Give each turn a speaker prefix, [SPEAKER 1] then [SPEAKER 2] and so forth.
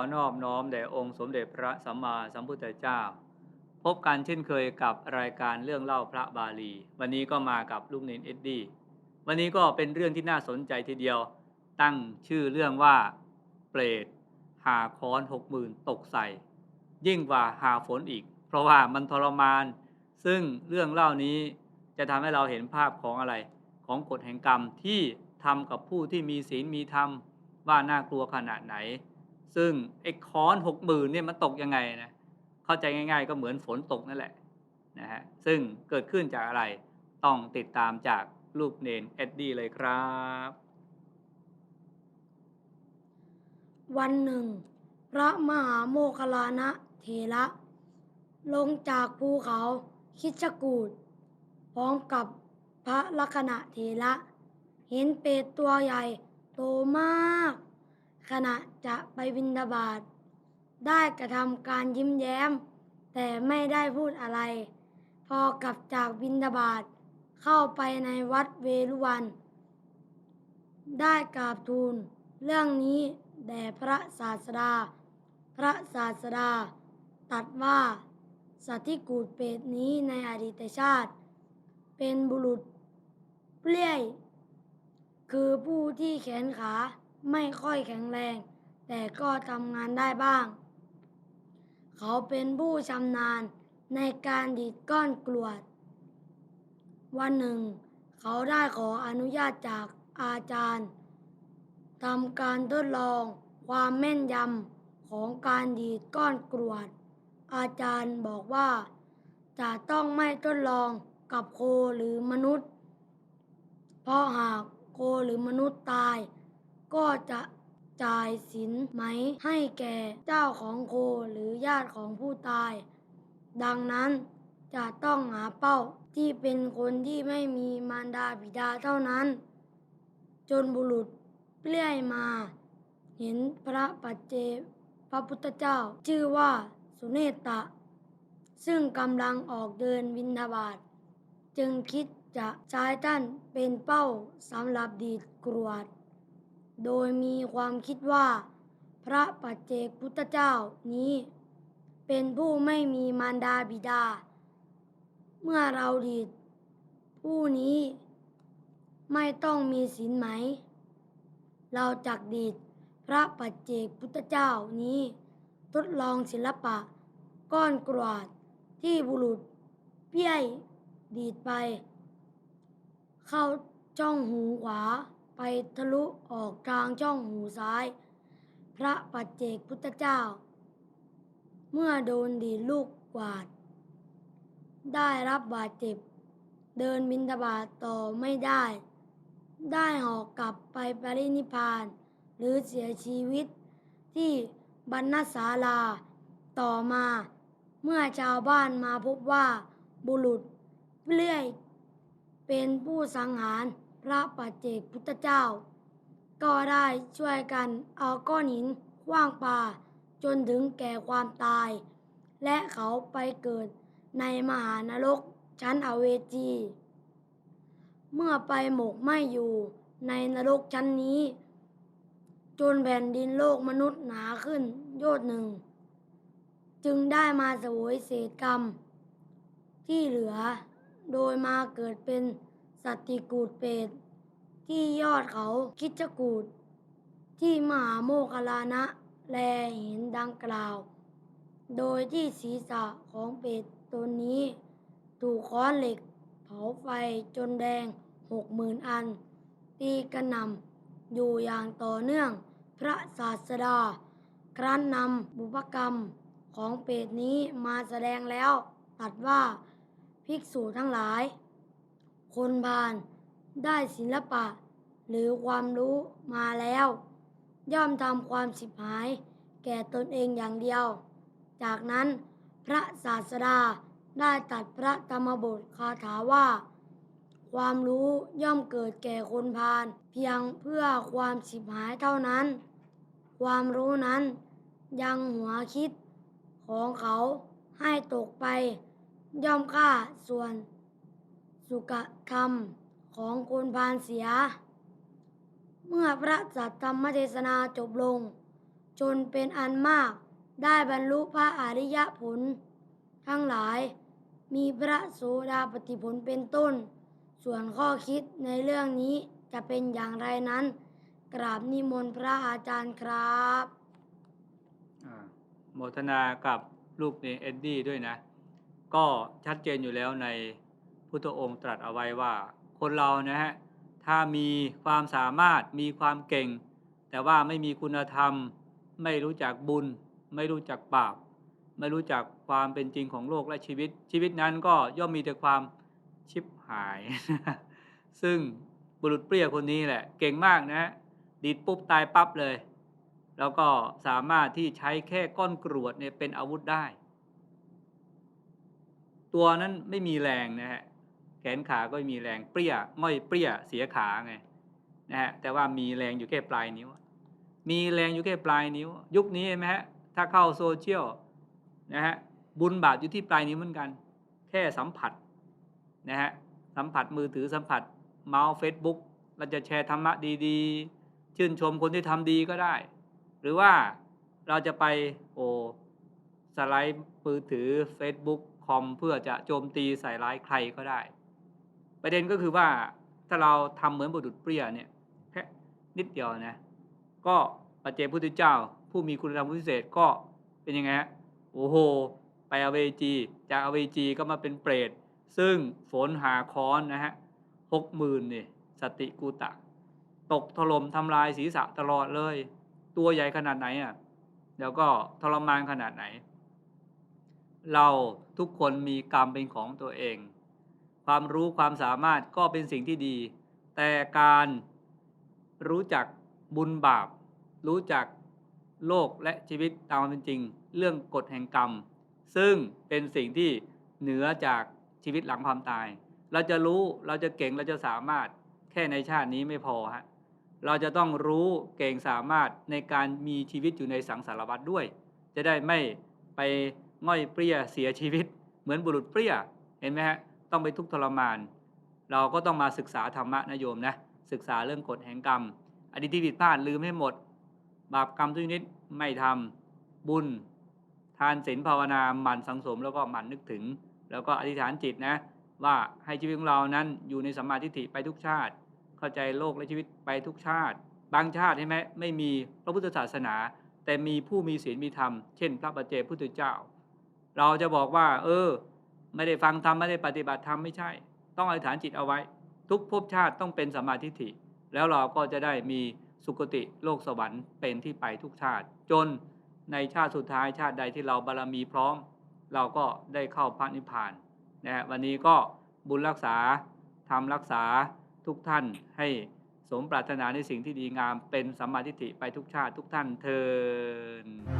[SPEAKER 1] อนอบน้อมแด่องค์สมเด็จพระสัมมาสัมพุทธเจ้า พบกันเช่นเคยกับรายการเรื่องเล่าพระบาลี วันนี้ก็มากับลูกเนนเอ็ดดี้วันนี้ก็เป็นเรื่องที่น่าสนใจทีเดียว ตั้งชื่อเรื่องว่า เปรตหาค้อนหกหมื่นตกใส่ ยิ่งกว่าหาฝนอีก เพราะว่ามันทรมาน ซึ่งเรื่องเล่านี้จะทำให้เราเห็นภาพของอะไร ของกฎแห่งกรรมที่ทำกับผู้ที่มีศีลมีธรรมว่าน่ากลัวขนาดไหน ซึ่งไอ้ค้อนหกหมื่นเนี่ยมันตกยังไงนะเข้าใจง่าย ๆ ก็เหมือนฝนตกนั่นแหละนะฮะซึ่งเกิดขึ้นจากอะไรต้องติดตามจากลูกเนนเอ็ดดี้เลยครับ
[SPEAKER 2] วันหนึ่ง พระมหาโมคลลานะเถระ ลงจากภูเขาคิชกูดพร้อมกับพระลักษณะเถระ เห็นเป็ดตัวใหญ่โตมาก ขณะจะไปบินดาบาตได้กระทำการยิ้มแย้ม แต่ไม่ได้พูดอะไร พอกลับจากบินดาบาตเข้าไปในวัดเวรุวัน ได้กราบทูล เรื่องนี้แด่พระศาสดา พระศาสดาตรัดว่าสัตว์ที่กูดเป็ดนี้ในอดีตชาติ เป็นบุรุษเปลี้ยคือผู้ที่แขนขา ไม่ค่อยแข็งแรง แต่ก็ทำงานได้บ้าง เขาเป็นผู้ชำนาญในการดีดก้อนกรวด วันหนึ่ง เขาได้ขออนุญาตจากอาจารย์ทำการทดลองความแม่นยำของการดีดก้อนกรวด อาจารย์บอกว่า จะต้องไม่ทดลองกับโคหรือมนุษย์ เพราะหากโคหรือมนุษย์ตาย ก็จะจ่ายสินไหมให้แก่เจ้าของโคหรือญาติของผู้ตาย ดังนั้นจะต้องหาเป้าที่เป็นคนที่ไม่มีมารดาบิดาเท่านั้น จนบุรุษเปลี้ยมา เห็นพระปัจเจพระพุทธเจ้า ชื่อว่าสุเนตตะ ซึ่งกำลังออกเดินวินทบาท จึงคิดจะใช้ท่านเป็นเป้าสำหรับดีดกรวด โดยมีความคิดว่า พระปัจเจกพุทธเจ้านี้ เป็นผู้ไม่มีมารดาบิดา เมื่อเราดีดผู้นี้ไม่ต้องมีศีลไหม เราจักดีดพระปัจเจกพุทธเจ้านี้ ทดลองศิลปะ ก้อนกรวดที่บุรุษเปี้ยยดีดไป เข้าช่องหูขวา ไปทะลุออกทางช่องหูซ้าย พระปัจเจกพุทธเจ้า เมื่อโดนดีลูกกวาด ได้รับบาดเจ็บ เดินบินทบาทต่อไม่ได้ ได้หอกกลับไปปรินิพพาน หรือเสียชีวิตที่บรรณศาลาต่อมา เมื่อชาวบ้านมาพบว่าบุรุษเลื่อยเป็นผู้สังหาร พระปัจเจกพุทธเจ้า ก็ได้ช่วยกันเอาก้อนหินขว้างปาจนถึงแก่ความตาย และเขาไปเกิดในมหานรกชั้นอเวจี เมื่อไปหมกไหม่อยู่ในนรกชั้นนี้ จนแผ่นดินโลกมนุษย์หนาขึ้นโยดหนึ่ง จึงได้มาสวยเศษกรรม ที่เหลือโดยมาเกิดเป็น สัตติกูดเปรตที่ยอดเขาคิดจกูดที่มหาโมคลานะ แลเห็นดังกล่าว โดยที่ศีรษะของเป็ดตนนี้ ถูกค้อนเหล็ก เผาไฟจนแดงหกหมื่นอัน ตีกระนำอยู่อย่างต่อเนื่องพระศาสดา ครั้นนำบุพกรรมของเป็ดนี้มาแสดงแล้วตัดว่าภิกษุทั้งหลาย คนพาลได้ศิลปะ หรือความรู้มาแล้ว ย่อมทำความสิบหายแก่ตนเองอย่างเดียว จากนั้นพระศาสดาได้ตัดพระธรรมบทคาถาว่า ความรู้ย่อมเกิดแก่คนพาลเพียงเพื่อความสิบหายเท่านั้น ความรู้นั้นยังหัวคิดของเขาให้ตกไป ย่อมฆ่าส่วน สุกธรรมของคนพาลเสีย เมื่อพระสัทธรรมเทศนาจบลง จนเป็นอันมากได้บรรลุพระอริยผล ทั้งหลายมีพระโสดาปฏิผลเป็นต้น ส่วนข้อคิดในเรื่องนี้จะเป็นอย่างไรนั้น กราบนิมนต์พระอาจารย์ครับ
[SPEAKER 1] โมทนากับลูกเนเอ็ดดี้ด้วยนะ ก็ชัดเจนอยู่แล้วใน พุทธองค์ตรัสเอาไว้ว่า คนเรานะฮะถ้ามีความสามารถมีความเก่ง แต่ว่าไม่มีคุณธรรม ไม่รู้จักบุญ ไม่รู้จักบาป ไม่รู้จักความเป็นจริงของโลกและชีวิต ชีวิตนั้นก็ย่อมมีแต่ความชิบหาย ซึ่งบุรุษเปรี้ยคนนี้แหละ เก่งมากนะฮะดีดปุ๊บตายปั๊บเลย แล้วก็สามารถที่ใช้แค่ก้อนกรวดเนี่ยเป็นอาวุธได้ ตัวนั้นไม่มีแรงนะฮะ แขนขาก็มีแรงเปรี้ยง่อยเปรี้ยเสียขาไงนะฮะแต่ว่ามีแรงอยู่แค่ปลายนิ้ว มีแรงอยู่แค่ปลายนิ้ว ยุคนี้เห็นไหมฮะถ้าเข้าโซเชียลนะฮะบุญบาปอยู่ที่ปลายนิ้วเหมือนกัน แค่สัมผัสนะฮะสัมผัสมือถือสัมผัสเมาส์เฟซบุ๊กเราจะแชร์ธรรมะดีๆ ชื่นชมคนที่ทำดีก็ได้ หรือว่าเราจะไปโอสไลด์มือถือ Facebook คอมเพื่อจะโจมตีใส่ร้ายใครก็ได้ ประเด็นก็คือว่าถ้าเราทำเหมือนบุรุษเปรี้ยเนี่ยแค่นิดเดียวนะ ก็ปัจเจพุทธเจ้า ผู้มีคุณธรรมพิเศษก็เป็นยังไงฮะโอ้โห ไปอเวจี จากอเวจีก็มาเป็นเปรต ซึ่งฝนหาค้อนนะฮะหกหมื่นนี่สติกูตะ ตกถล่มทำลายศีรษะตลอดเลย ตัวใหญ่ขนาดไหนอะแล้วก็ทรมานขนาดไหน เราทุกคนมีกรรมเป็นของตัวเอง ความรู้ความสามารถก็เป็นสิ่งที่ดี แต่การรู้จักบุญบาป รู้จักโลกและชีวิตตามเป็นจริง เรื่องกฎแห่งกรรม ซึ่งเป็นสิ่งที่เหนือจากชีวิตหลังความตาย เราจะรู้เราจะเก่งเราจะสามารถแค่ในชาตินี้ไม่พอฮะเราจะต้องรู้เก่งสามารถในการมีชีวิตอยู่ในสังสารวัฏด้วย จะได้ไม่ไปง่อยเปรี้ยเสียชีวิต เหมือนบุรุษเปรี้ยเห็นไหมฮะ ต้องไปทุกข์ทรมาน เราก็ต้องมาศึกษาธรรมะนะโยมนะศึกษาเรื่องกฎแห่งกรรม อดีตที่ผิดพลาดลืมให้หมด บาปกรรมทุกชนิดไม่ทำบุญ ทานศีลภาวนาหมั่นสังสมแล้วก็หมั่นนึกถึง แล้วก็อธิษฐานจิตนะว่าให้ชีวิตของเรานั้นอยู่ในสัมมาทิฏฐิไปทุกชาติ เข้าใจโลกและชีวิตไปทุกชาติ บางชาติใช่ไหมไม่มีพระพุทธศาสนา แต่มีผู้มีศีลมีธรรม เช่น พระปัจเจกพุทธเจ้า เราจะบอกว่า เออ ไม่ได้ฟังธรรมไม่ได้ปฏิบัติธรรมไม่ใช่ ต้องอธิษฐานจิตเอาไว้ ทุกภพชาติต้องเป็นสัมมาทิฏฐิ แล้วเราก็จะได้มีสุคติโลกสวรรค์เป็นที่ไปทุกชาติ จนในชาติสุดท้ายชาติใดที่เราบารมีพร้อม เราก็ได้เข้าพระนิพพานนะฮะวันนี้ก็บุญรักษาทำรักษาทุกท่านให้สมปรารถนาในสิ่งที่ดีงามเป็นสัมมาทิฏฐิไปทุกชาติทุกท่านเทิน